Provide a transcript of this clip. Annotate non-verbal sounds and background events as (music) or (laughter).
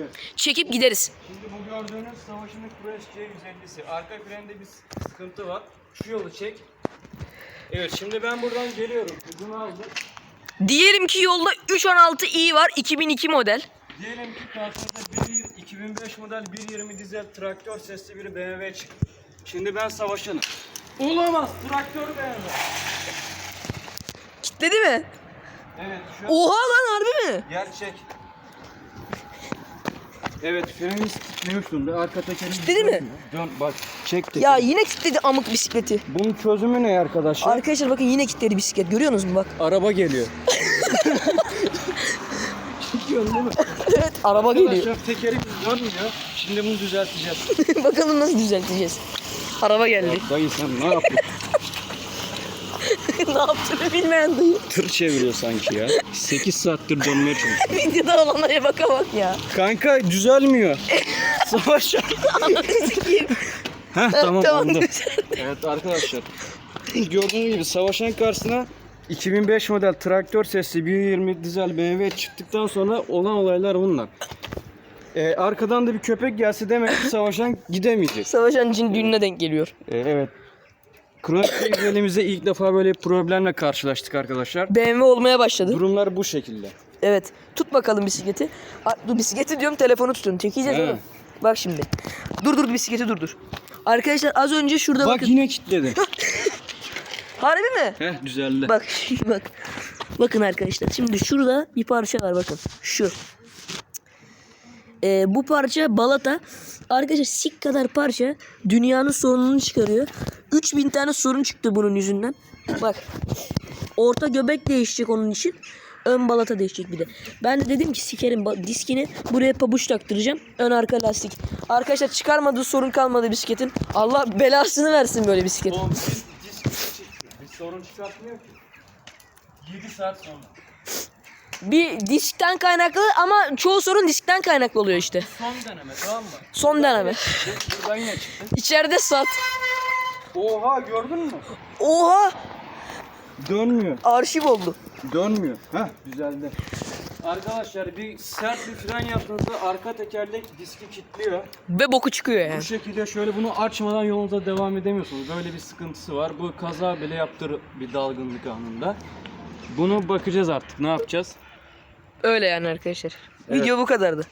Evet. Çekip gideriz. Şimdi bu gördüğünüz Savaş'ın C150'si. Arka frende bir sıkıntı var. Şu yolu çek. Evet şimdi ben buradan geliyorum. Hızını aldım. Diyelim ki yolda 316i var 2002 model. Diyelim ki karşınıza bir 2005 model 1.20 dizel traktör sesli bir BMW çıktı. Şimdi ben Savaş'ınım. Olamaz traktör BMW. Kitledi mi? Evet şu an Oha lan harbi mi? gerçek. Evet frenimiz kilitliyor şimdi. Arka tekerimiz Kilitledi mi? Dön bak çek tekeri. Ya yine kilitledi amık bisikleti. Bunun çözümü ne arkadaşlar? Arkadaşlar bakın yine kilitledi bisiklet. Görüyorsunuz mu bak? Araba geliyor. (laughs) Çekiyorsun değil mi? evet araba geliyor. Arkadaşlar tekerimiz dönmüyor. Şimdi bunu düzelteceğiz. (laughs) Bakalım nasıl düzelteceğiz. Araba geldi. Dayı sen ne yapıyorsun? (laughs) ne yaptığını bilmeyen dayı. Tır çeviriyor sanki ya. 8 saattir dönmeye çalışıyor. (laughs) Videoda olanlara baka bak ya. Kanka düzelmiyor. Savaş. Ananı sikeyim. Heh tamam, tamam, oldu. düzeldi. Evet arkadaşlar. Gördüğünüz gibi savaşan karşısına 2005 model traktör sesli 1.20 dizel BMW çıktıktan sonra olan olaylar bunlar. Ee, arkadan da bir köpek gelse demek ki savaşan gidemeyecek. Savaşan cin düğününe denk geliyor. Ee, evet. Kronik elimizde ilk defa böyle bir problemle karşılaştık arkadaşlar. BMW olmaya başladı. Durumlar bu şekilde. Evet. Tut bakalım bisikleti. A, dur bisikleti diyorum telefonu tutun. Çekeceğiz He. oğlum. Bak şimdi. Dur dur bisikleti dur dur. Arkadaşlar az önce şurada Bak bakın. yine kilitledi. (laughs) Harbi mi? Heh düzeldi. Bak (laughs) bak. Bakın arkadaşlar şimdi şurada bir parça var bakın. Şu. Ee, bu parça balata. Arkadaşlar sik kadar parça dünyanın sorununu çıkarıyor. 3000 tane sorun çıktı bunun yüzünden. Bak. Orta göbek değişecek onun için. Ön balata değişecek bir de. Ben de dedim ki sikerim diskini buraya pabuç taktıracağım. Ön arka lastik. Arkadaşlar çıkarmadığı sorun kalmadı bisikletin. Allah belasını versin böyle bisiklet. O bir disk çıktı. Bir sorun çıkartmıyor ki. 7 saat sonra. Bir diskten kaynaklı ama çoğu sorun diskten kaynaklı oluyor işte. Son deneme tamam mı? Son deneme. Buradan yine çıktı. İçeride sat. Oha gördün mü? Oha! Dönmüyor. Arşiv oldu. Dönmüyor. Heh düzeldi. Arkadaşlar bir sert bir fren yaptığınızda arka tekerlek diski kilitliyor. Ve boku çıkıyor Bu yani. şekilde şöyle bunu açmadan yolunuza devam edemiyorsunuz. Böyle bir sıkıntısı var. Bu kaza bile yaptır bir dalgınlık anında. Bunu bakacağız artık ne yapacağız. Öyle yani arkadaşlar. Evet. Video bu kadardı.